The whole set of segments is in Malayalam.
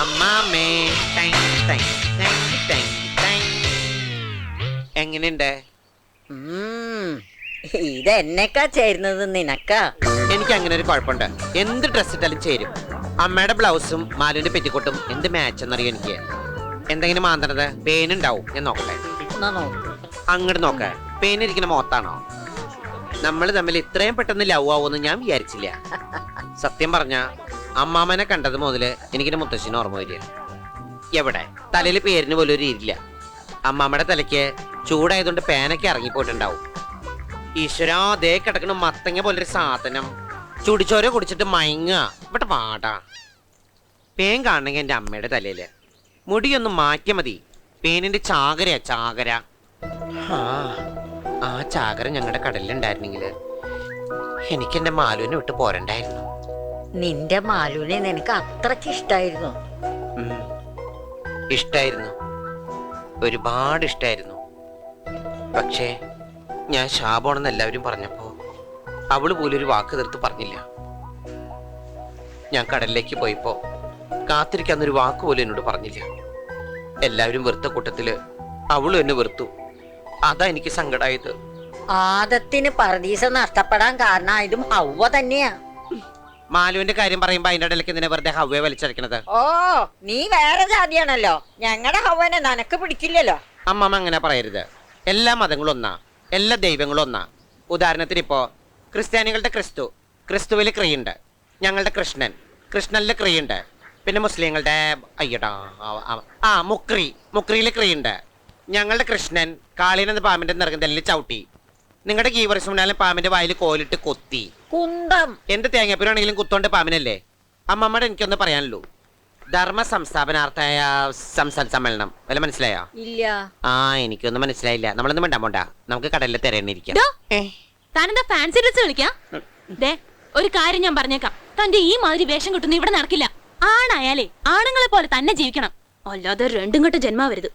അമ്മാമേ. എങ്ങനെയുണ്ട്. ഇത് എന്നെക്കാ ചേരുന്നത് നിനക്കാ? എനിക്ക് അങ്ങനെ ഒരു കുഴപ്പമുണ്ട്. എന്ത് ഡ്രസ് ഇട്ടാലും ചേരും. അമ്മയുടെ ബ്ലൗസും മാലുവിന്റെ പെറ്റിക്കോട്ടും എന്ത് മാച്ച് എന്നറിയോ എനിക്ക്? എന്തെങ്കിലും മാന്തണത്? പേനുണ്ടാവും ഞാൻ നോക്കട്ടെ. അങ്ങോട്ട് നോക്ക. പേനിരിക്കുന്ന മോത്താണോ നമ്മൾ തമ്മിൽ ഇത്രയും പെട്ടെന്ന് ലവ് ആവുമെന്ന് ഞാൻ വിചാരിച്ചില്ല. സത്യം പറഞ്ഞ അമ്മാമനെ കണ്ടത് മുതൽ എനിക്കിന്റെ മുത്തശ്ശിന് ഓർമ്മ വരിക. എവിടെ? തലയിൽ പേരിന് പോലും ഒരു ഇരില്ല അമ്മാമ്മയുടെ തലയ്ക്ക് ചൂടായതുകൊണ്ട് പേനൊക്കെ ഇറങ്ങിപ്പോയിട്ടുണ്ടാവും. ഈശ്വരാ അതേ കിടക്കണ മത്തങ്ങ പോലൊരു സാധനം. ചുടിച്ചോരോ കുടിച്ചിട്ട് മയങ്ങുക. ഇവിടെ പാടാ പേൻ കാണണമെങ്കിൽ എന്റെ അമ്മയുടെ തലയിൽ. മുടിയൊന്ന് മാറ്റിയാൽ മതി. പേനിന്റെ ചാകരയാ ചാകര. ആ, ആ ചാകര ഞങ്ങളുടെ കടലിലുണ്ടായിരുന്നെങ്കിൽ എനിക്ക് മാലുവിനെ വിട്ട് പോരണ്ടായിരുന്നു. നിന്റെ മാലുവിനെ നിനക്ക് അത്രയ്ക്ക് ഇഷ്ടായിരുന്നു. ഇഷ്ടായിരുന്നു. ഒരുപാട് ഇഷ്ടായിരുന്നു. പക്ഷേ ഞാൻ ശാപമാണെന്ന് എല്ലാവരും പറഞ്ഞപ്പോ അവൾ പോലും ഒരു വാക്ക് തീർത്ത് പറഞ്ഞില്ല. ഞാൻ കടലിലേക്ക് പോയപ്പോ കാത്തിരിക്കാന്നൊരു വാക്ക് പോലും എന്നോട് പറഞ്ഞില്ല. എല്ലാവരും വെറുത്ത കൂട്ടത്തിൽ അവളും എന്നെ വെറുത്തു. അതാ എനിക്ക് സങ്കടായത്. ആദത്തിന് പറദീസ നഷ്ടപ്പെടാൻ കാരണമായതും ഹൗവ തന്നെയാ. മാലുവിന്റെ കാര്യം പറയുമ്പോ അതിന്റെ ഇടയിലേക്ക് നിന്നെ വെറുതെ ഹവ്വയെ വലിച്ചടക്കണത് ഓ നീ വേറെ ജാതിയാണല്ലോ. ഞങ്ങളുടെ ഹവ്വനെ നനക്ക് പിടിക്കില്ലല്ലോ. അമ്മമ്മ അങ്ങനെ പറയരുത്. എല്ലാ മതങ്ങളും ഒന്നാ. എല്ലാ ദൈവങ്ങളും ഒന്നാ. ഉദാഹരണത്തിന് ഇപ്പോ ക്രിസ്ത്യാനികളുടെ ക്രിസ്തു. ക്രിസ്തുവിൽ ക്രിയുണ്ട്. ഞങ്ങളുടെ കൃഷ്ണൻ. കൃഷ്ണനിൽ ക്രിയുണ്ട്. പിന്നെ മുസ്ലിങ്ങളുടെ അയ്യടാ ആ, മുക്രി. മുക്രിയിൽ ക്രിയുണ്ട്. ഞങ്ങളുടെ കൃഷ്ണൻ കാളീനെന്ന പാമ്പിന്റെ നിറകുന്നതിൽ ചവിട്ടി. നിങ്ങളുടെ ഗീവർസുനാലും പാമ്പിന്റെ വായിൽ കോലിട്ട് കൊത്തി. കുന്തം. എന്റെ തേങ്ങാപ്പുരാണെങ്കിലും കുത്തോണ്ട് പാമ്പിനല്ലേ? അമ്മമ്മയുടെ എനിക്കൊന്ന് പറയാനല്ലോ ധർമ്മ സംസ്ഥാപനാർത്ഥായ സംസ്ഥാന സമ്മേളനം. വല്ല മനസ്സിലായോ? ഇല്ല. ആ എനിക്കൊന്നും മനസ്സിലായില്ല. നമ്മളൊന്നും വേണ്ട പോണ്ട. നമുക്ക് കടലിൽ തിരയണിരിക്കാം താനെന്താ ഫാൻസി ഡ്രസ് കളിക്കാ? ദേ ഒരു കാര്യം ഞാൻ പറഞ്ഞേക്കാം. തന്റെ ഈ മാതിരി വേഷം കിട്ടുന്ന ഇവിടെ നടക്കില്ല. ആണായാലേ ആണുങ്ങളെ പോലെ തന്നെ ജീവിക്കണം. അല്ലാതെ രണ്ടും കെട്ട ജന്മാവരുത്.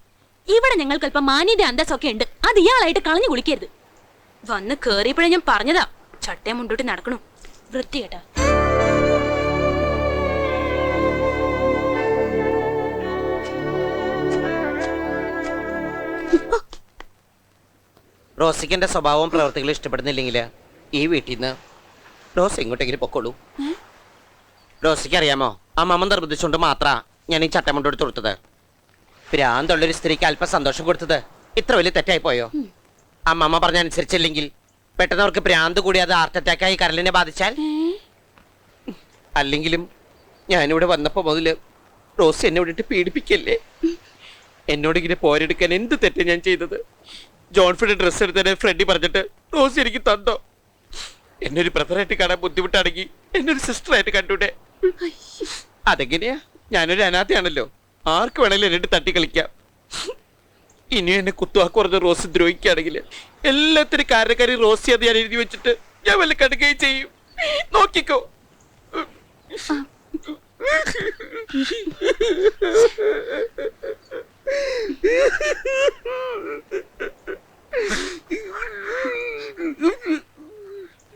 ഇവിടെ ഞങ്ങൾക്ക് അല്പം മാന്യത അന്തസ്സൊക്കെ ഉണ്ട്. അത് ഇയാളായിട്ട് കളഞ്ഞു കുളിക്കരുത്. വന്ന് കേറിയപ്പോഴേ ഞാൻ പറഞ്ഞതാ. ചട്ടയം മുണ്ടോട്ട് നടക്കണു. വൃത്തികേട്ടാ. റോസിക്ക് എന്റെ സ്വഭാവവും പ്രവർത്തികളും ഇഷ്ടപ്പെടുന്നില്ലെങ്കിൽ ഈ വീട്ടിൽ നിന്ന് റോസ് എങ്ങോട്ടെങ്കിലും പൊക്കോളൂ. റോസിക്ക് അറിയാമോ ആ മമ്മ നിർബന്ധിച്ചുകൊണ്ട് മാത്രാ ഞാൻ ഈ ചട്ടം കൊണ്ടെടുത്ത് കൊടുത്തത്. ഭ്രാന്തുള്ളൊരു സ്ത്രീക്ക് അല്പം സന്തോഷം കൊടുത്തത് ഇത്ര വലിയ തെറ്റായി പോയോ? ആ മാമ പറഞ്ഞ അനുസരിച്ചില്ലെങ്കിൽ പെട്ടെന്ന് അവർക്ക് ഭ്രാന്ത് കൂടി അത് ഹാർട്ട് അറ്റാക്കായി കരളിനെ ബാധിച്ചാൽ? അല്ലെങ്കിലും ഞാനിവിടെ വന്നപ്പോ മുതൽ റോസ് എന്നെ വിട്ടിട്ട് പീഡിപ്പിക്കല്ലേ? എന്നോട് ഇങ്ങനെ പോരെടുക്കാൻ എന്ത് തെറ്റ് ഞാൻ ചെയ്തത്? ജോൺഫിന്റെ ഡ്രസ്സ് എടുത്തതിനെ ഫ്രണ്ടി പറഞ്ഞിട്ട് റോസ് എനിക്ക് തന്നോ? എന്നെ ഒരു ബ്രദറായിട്ട് കാണാൻ ബുദ്ധിമുട്ടാണെങ്കിൽ എന്നെ ഒരു സിസ്റ്ററായിട്ട് കണ്ടൂടെ അതെങ്ങനെയാ? ഞാനൊരു അനാഥയാണല്ലോ. ആർക്ക് വേണേലും എന്നിട്ട് തട്ടി കളിക്കാം ഇനി എന്നെ കുത്തുവാക്ക് പറഞ്ഞ റോസ് ദ്രോഹിക്കുകയാണെങ്കിൽ. എല്ലാത്തിനും കാരണക്കാരി റോസി അത് ഞാൻ എഴുതി വെച്ചിട്ട് ഞാൻ വല്ല കടുകയും ചെയ്യും. നോക്കിക്കോ.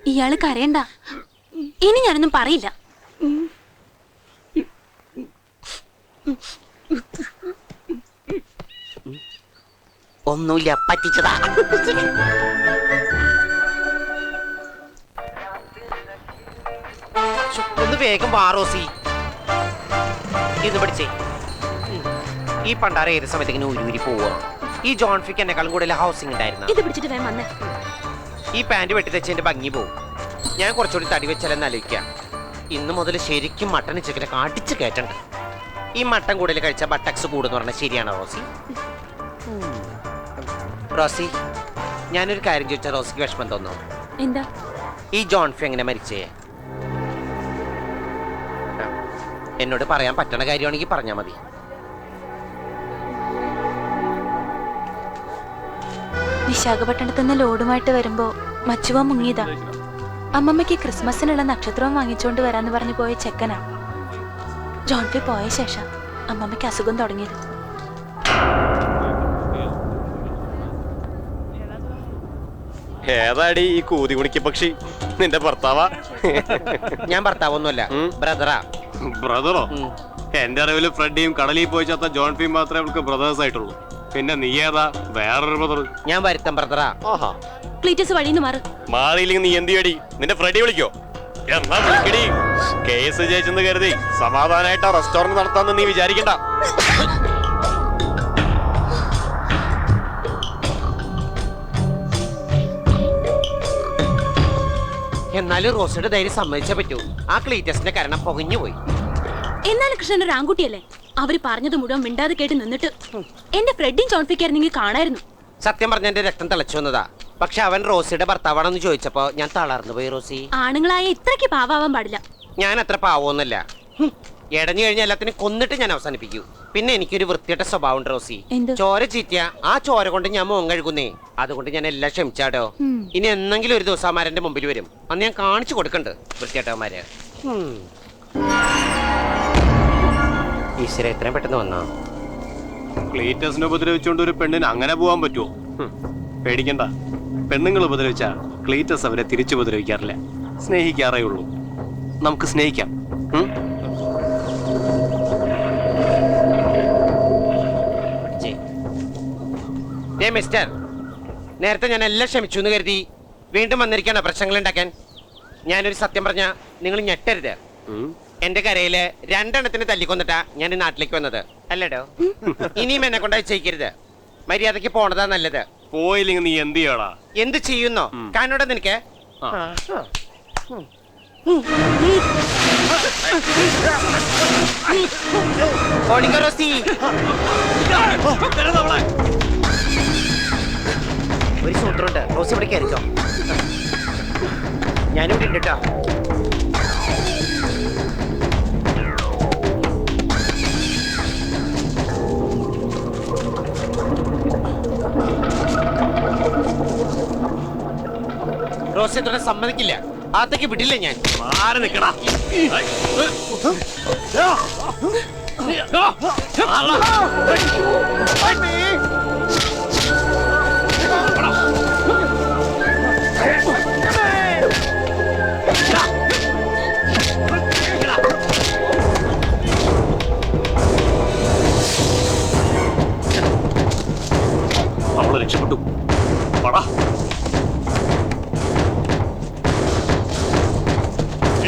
ഇയാൾ കരയണ്ട. ഇനി ഞാനൊന്നും പറയില്ല. ഒന്നുമില്ല പറ്റിച്ചതാ. ഒന്ന് വേഗം വാ റോസി. ഇത് പഠിച്ചേ. ഈ പണ്ടാര ഏത് സമയത്ത് ഇങ്ങനെ ഉരുവിരി പോവുക ഈ ജോൺ ഫിക്ക് എന്നെക്കാളും കൂടുതൽ ഹൗസിംഗ് ഉണ്ടായിരുന്നു? ഈ പാന്റ് വെട്ടി തെച്ചതിന്റെ ഭംഗി പോവും. ഞാൻ കുറച്ചുകൂടി തടി വെച്ചാലെന്ന് ആലോചിക്കാം. ഇന്ന് മുതൽ ശരിക്കും മട്ടൻ ചിക്കനൊക്കെ അടിച്ച് കയറ്റണ്ട. ഈ മട്ടൻ കൂടുതൽ കഴിച്ച ബട്ടക്സ് കൂടുന്ന് പറഞ്ഞാൽ ശരിയാണോ റോസി. റോസി ഞാനൊരു കാര്യം ചോദിച്ചാൽ റോസിക്ക് വിഷമം തോന്നുന്നു. എന്താ? ഈ ജോൺഫി എങ്ങനെ മരിച്ചേ? എന്നോട് പറയാൻ പറ്റണ കാര്യമാണെങ്കിൽ പറഞ്ഞാൽ മതി. വിശാഖപട്ടണത്ത് നിന്ന് ലോഡുമായിട്ട് വരുമ്പോ മച്ചുവ മുങ്ങിയതാ. അമ്മമ്മയ്ക്ക് ക്രിസ്മസിനുള്ള നക്ഷത്രവും വാങ്ങിച്ചുകൊണ്ട് വരാന്ന് പറഞ്ഞു പോയ ചെക്കനാ. ജോൺഫി പോയ ശേഷം അമ്മമ്മയ്ക്ക് അസുഖം തുടങ്ങിയത്. ഏതാടി ഈ കൂതി കുണിക്ക് പക്ഷി? നിന്റെ ഭർത്താവാ? ഞാൻ ഭർത്താവൊന്നുമല്ല. ബ്രദറാ. ബ്രദറോ? എന്റെ അറിവിൽ ഫ്രെഡിയും കടലിൽ പോയി ചത്ത ജോൺ ഫീം മാത്രമേ അവൾക്ക് ബ്രദേഴ്സ് ആയിട്ടുള്ളൂ. പിന്നെ നീ ഏതാ? വേറൊരു ബ്രദർ ഞാൻ വരുത്തം ബ്രദറാ. ആഹാ. ക്ലീറ്റസ് വഴിന്ന് മാറ്. മാറിയില്ലെങ്കിൽ നീ എന്തിയടി ചെയ്യടി നിന്റെ ഫ്രെഡി വിളിക്കോ? എന്നാ വിളിക്കടി? കേസ് ജയിച്ചെന്ന് കരുതി സമാധാനായിട്ട് ആ റെസ്റ്റോറന്റ് നടത്താന്ന് നീ വിചാരിക്കണ്ട. എന്നാലും റോസയുടെ ധൈര്യം സമ്മതിച്ചേ പറ്റൂ. ആ ക്ലീറ്റസിന്റെ കാരണം പൊകഞ്ഞു പോയി. എന്നാലും കൃഷ്ണൻ ഒരു ആൺകുട്ടിയല്ലേ? അവർ പറഞ്ഞത് മുഴുവൻ മിണ്ടാതെ കേട്ട് നിന്നിട്ട് എന്റെ ഫ്രെഡിൻ ചോൺഫിക്കായിരുന്നെങ്കിൽ കാണായിരുന്നു. സത്യം പറഞ്ഞ എന്റെ രക്തം തിളച്ചു വന്നതാ. പക്ഷെ അവൻ റോസിയുടെ ഭർത്താവാണെന്ന് ചോദിച്ചപ്പോ ഞാൻ തളർന്നു പോയി റോസി. ആണുങ്ങളായ ഇത്രയ്ക്ക് പാവാവാൻ പാടില്ല. ഞാൻ അത്ര പാവമൊന്നുമല്ല ഹും. എടഞ്ഞു കഴിഞ്ഞ എല്ലാത്തിനും കൊന്നിട്ട് ഞാൻ അവസാനിപ്പിക്കൂ. പിന്നെ എനിക്കൊരു വൃത്തിയുടെ സ്വഭാവം ഉണ്ട് റോസി. എന്ത്? ചോര ചീറ്റിയ. ആ ചോര കൊണ്ട് ഞാൻ മോൻ കഴുകുന്നേ. അതുകൊണ്ട് ഞാൻ എല്ലാം ക്ഷമിച്ചാടോ. ഇനി എന്നെങ്കിലും ഒരു ദിവസം അമാരന്റെ മുമ്പിൽ വരും. അന്ന് ഞാൻ കാണിച്ചു കൊടുക്കണ്ട് വൃത്തിയേട്ടവന്മാര് ഈശ്വര എത്രയും പെട്ടെന്ന് വന്നോ? ക്ലീറ്റസിനെ ഉപദ്രവിച്ചുകൊണ്ട് ഒരു പെണ്ണിന് അങ്ങനെ പോവാൻ പറ്റുമോ ഹും. പേടിക്കണ്ട. പെണ്ണുങ്ങൾ ഉപദ്രവിച്ച ക്ലീറ്റസ് അവരെ തിരിച്ചു ഉപദ്രവിക്കാറില്ല. സ്നേഹിക്കാറേ ഉള്ളൂ. നമുക്ക് സ്നേഹിക്കാം. ഉം? ദേ മിസ്റ്റർ നേരത്തെ ഞാൻ എല്ലാം ക്ഷമിച്ചു എന്ന് കരുതി വീണ്ടും വന്നിരിക്കണ പ്രശ്നങ്ങൾ ഉണ്ടാക്കാൻ ഞാനൊരു സത്യം പറഞ്ഞ നിങ്ങൾ ഞെട്ടരുത്. എന്റെ കരയിൽ രണ്ടെണ്ണത്തിന് തല്ലിക്കൊന്നിട്ടാ ഞാൻ ഈ നാട്ടിലേക്ക് വന്നത് അല്ലടോ ഇനിയും എന്നെ കൊണ്ടായി ചെയ്യിക്കരുത് മര്യാദയ്ക്ക് പോണതാ നല്ലത് പോയില്ലെങ്കിൽ നീ എന്ത് ചെയ്യടാ എന്ത് ചെയ്യുന്നോ കാനോടെ നിനക്ക്. ഓടിക്കോ റോസി ഒരു സൂത്രമുണ്ട് റോസ് ഇവിടെ കയറിക്കോ ഞാനിവിടെ ഉണ്ട് കേട്ടോ റോസ് തുടരെ സമ്മതിക്കില്ല ആത്തേക്ക് വിടില്ല ഞാൻ മാറി നിക്കടാ അവൾ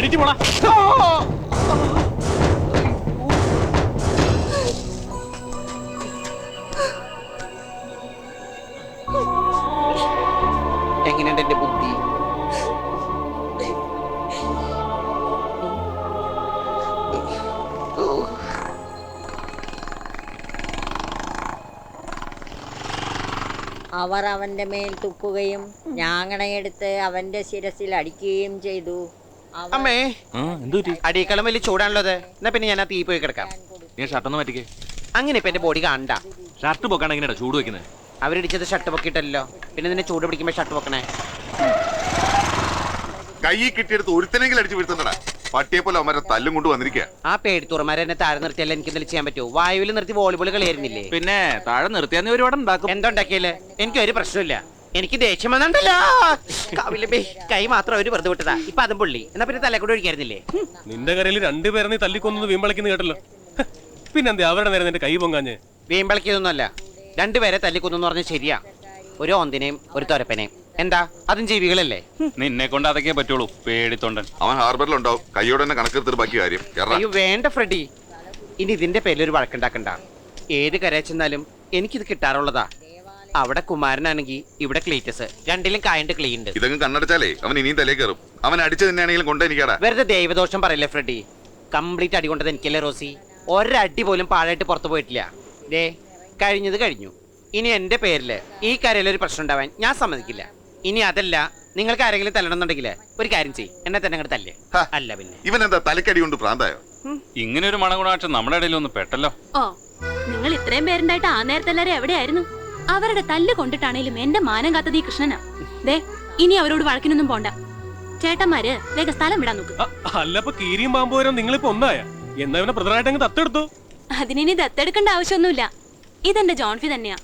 എണീറ്റ് പോടാ എങ്ങനെയുണ്ട് എന്റെ ബുദ്ധി? അവർ അവന്റെ മേൽ തുപ്പുകയും ഞാങ്ങണയെടുത്ത് അവന്റെ ശിരസിൽ അടിക്കുകയും ചെയ്തു. അമ്മേ. എന്തുപറ്റി അടിയേക്കാളും വലിയ ചൂടാണല്ലോ അത് എന്നാ പിന്നെ ഞാൻ ആ തീ പോയി കിടക്കാം. നീ ഷർട്ടൊന്നും മാറ്റിക്കേ. അങ്ങനെ ഇപ്പൊ എന്റെ ബോഡി കാണണ്ട. ഷർട്ട് പൊക്കാണ് എങ്ങനെയാ ചൂട് വെക്കുന്നത് അവരിടിച്ചത് ഷർട്ട് പൊക്കിട്ടല്ലോ പിന്നെ നിന്നെ ചൂട് പിടിക്കുമ്പോ ഷർട്ട് പൊക്കണേ. കൈ കിട്ടിയെടുത്ത് ഒരുത്തനെങ്കിലും അടിച്ചു വീഴ്ത്തണ്ടടാ. പട്ടിയെ പോലെ അവന്മാരെ തല്ലും കൊണ്ട് വന്നിരിക്കുക ആ പേടിത്തുറമാരെ എന്നെ താഴെ നിർത്തിയല്ല എനിക്ക് എന്തെങ്കിലും ചെയ്യാൻ പറ്റുമോ വായുവിൽ നിർത്തി വോളിബോൾ കളിയായിരുന്നില്ലേ? പിന്നെ താഴെ നിർത്തിയാൽ നീ ഒരുപാട് ഉണ്ടാക്കും. എന്തുണ്ടാക്കിയാൽ? എനിക്ക് ഒരു പ്രശ്നമില്ല എനിക്ക് ദേഷ്യം വന്നിട്ടല്ലോ. കാവിലെ കൈ മാത്രം അവർ വെറുതെ വിട്ടതാ. ഇപ്പൊ അതും പുള്ളി. എന്നാ പിന്നെ തലക്കൂടെ ഒഴിക്കായിരുന്നില്ലേ? നിന്റെ കരയിൽ രണ്ടുപേരെ നീ തല്ലിക്കൊന്നത് വീമ്പളിക്കുന്നു കേട്ടല്ലോ. പിന്നെന്താ അവരുടെ നേരെ നിന്റെ കൈ പൊങ്ങാഞ്ഞ്? വീമ്പളിക്കൊന്നുമല്ല രണ്ടുപേരെ തല്ലിക്കൊന്നു പറഞ്ഞ ശരിയാ. ഒരു ഓന്തിനെയും ഒരു തൊരപ്പനെയും. എന്താ? അതും ജീവികളല്ലേ? നിന്നെ കൊണ്ട് അതൊക്കെ പറ്റുള്ളൂ പേടിത്തൊണ്ടൻ. അവൻ ഹാർബറിലുണ്ടാവും കൈയോടെ തന്നെ കണക്കെടുത്തിട്ട് ബാക്കി കാര്യം. അയ്യോ വേണ്ട ഫ്രെഡി. ഇനി ഇതിന്റെ പേരിൽ ഒരു വഴക്കുണ്ടാക്കണ്ട. ഏത് കരയിൽ ചെന്നാലും എനിക്കിത് കിട്ടാറുള്ളതാ. അവിടെ കുമാരനാണെങ്കിൽ ഇവിടെ ക്ലീറ്റസ് രണ്ടിലും കായണ്ട് ക്ലീൻ ഉണ്ട്. ഇതങ്ങ് കണ്ണടച്ചാലേ അവൻ ഇനിയും തലേ കയറും. അവൻ അടിച്ചു തന്നെയാണെങ്കിലും കൊണ്ടെനിക്കടാ വെറുതെ ദൈവദോഷം പറയല്ലേ ഫ്രെഡി? കംപ്ലീറ്റ് അടി കൊണ്ടത് എനിക്കല്ലേ റോസി? ഒരടി പോലും പാഴായിട്ട് പുറത്തു പോയിട്ടില്ല. ദേ കഴിഞ്ഞത് കഴിഞ്ഞു. ഇനി എന്റെ പേരിൽ ഈ കരയിൽ ഒരു പ്രശ്നം ഉണ്ടാവാൻ ഞാൻ സമ്മതിക്കില്ല. ഇനി അതല്ല നിങ്ങൾക്ക് ആരെങ്കിലും തല്ലണമെന്നുണ്ടെങ്കിൽ ഒരു കാര്യം ചെയ്യ്. എന്നെ തന്നെ അങ്ങോട്ട് തല്ലേ. ഹ. അല്ല പിന്നെ. ഇവൻ എന്താ തലക്കടി കൊണ്ട് പ്രാന്തായോ? ഇങ്ങനെ ഒരു മണഗുണാക്ഷം നമ്മുടെ ഇടയിൽ ഒന്ന് പെട്ടല്ലോ. ഓ നിങ്ങൾ ഇത്രയും പേരുണ്ടായിട്ട് ആ നേരത്തെ എല്ലാരും എവിടെയായിരുന്നു? അവരുടെ തല്ല് കൊണ്ടിട്ടാണേലും എന്റെ മാനം കാത്തത് ഈ കൃഷ്ണനാ. ദേ ഇനി അവരോട് വഴക്കിനൊന്നും പോണ്ട. ചേട്ടന്മാര് വേഗം സ്ഥലം വിടാൻ നോക്ക്. അല്ലപ്പോ കീരിയും പാമ്പോരും നിങ്ങളിപ്പോ ഒന്നായ? എന്നാ ഇവനെ അങ്ങ് തത്തെടുത്തു? അതിനി ദത്തെടുക്കേണ്ട ആവശ്യമൊന്നുമില്ല. ഇതെന്റെ ജോൺഫി തന്നെയാ.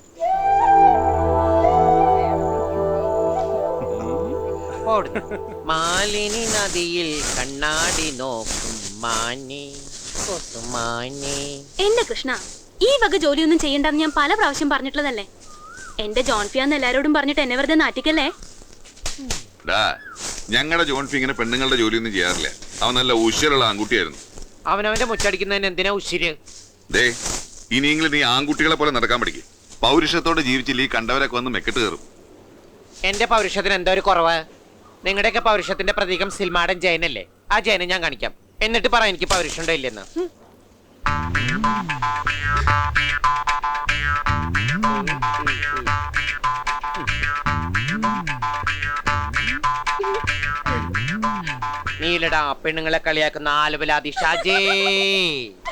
മാലിനി നദിയിൽ കണ്ണാടി നോക്കും മാനി മാനി എന്റെ കൃഷ്ണ ഈ വക ജോലിയൊന്നും ചെയ്യണ്ടെന്ന് ഞാൻ പല പ്രാവശ്യം പറഞ്ഞിട്ടുള്ളതല്ലേ? എന്റെ ജോൺഫിയാന്ന് എല്ലാരോടും പറഞ്ഞിട്ട് എന്നെ വെറുതെ നാറ്റിക്കല്ലേ? ഡാ ഞങ്ങളുടെ ജോൺഫി ഇങ്ങനെ പെണ്ണുങ്ങളുടെ ജോലിയൊന്നും ചെയ്യാറില്ല. അവൻ നല്ല ഉശിരുള്ള ആൺകുട്ടിയായിരുന്നു. അവനവന്റെ മുച്ചടിക്കുന്നതിന് എന്തിനാ ഉശിര്? ദേ ഇനിയെങ്കിലും നീ ആൺകുട്ടികളെ പോലെ നടക്കാൻ പഠിക്കും. പൗരുഷത്തോടെ ജീവിച്ചില്ല ഈ കണ്ടവരൊക്കെ വന്ന് മെക്കെട്ട് കയറും. എന്റെ പൗരുഷത്തിന് എന്താ ഒരു കുറവ്? നിങ്ങളുടെയൊക്കെ പൗരുഷത്തിന്റെ പ്രതീകം സിൽമാടൻ ജയനല്ലേ? ആ ജയനെ ഞാൻ കാണിക്കാം. എന്നിട്ട് പറ എനിക്ക് പൗരുഷമുണ്ടോ ഇല്ലെന്ന്. നീലടാ പെണ്ണുങ്ങളെ കളിയാക്കുന്ന ആലുവലാതി ഷാജേ.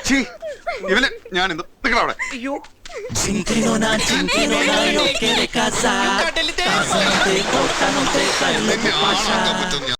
ഛീ, ഇവനെ ഞാൻ ഇന്ന് നിങ്ങളവിടെ. അയ്യോ. നിന്നെ ആണാക്കാൻ പറ്റും ഞാൻ.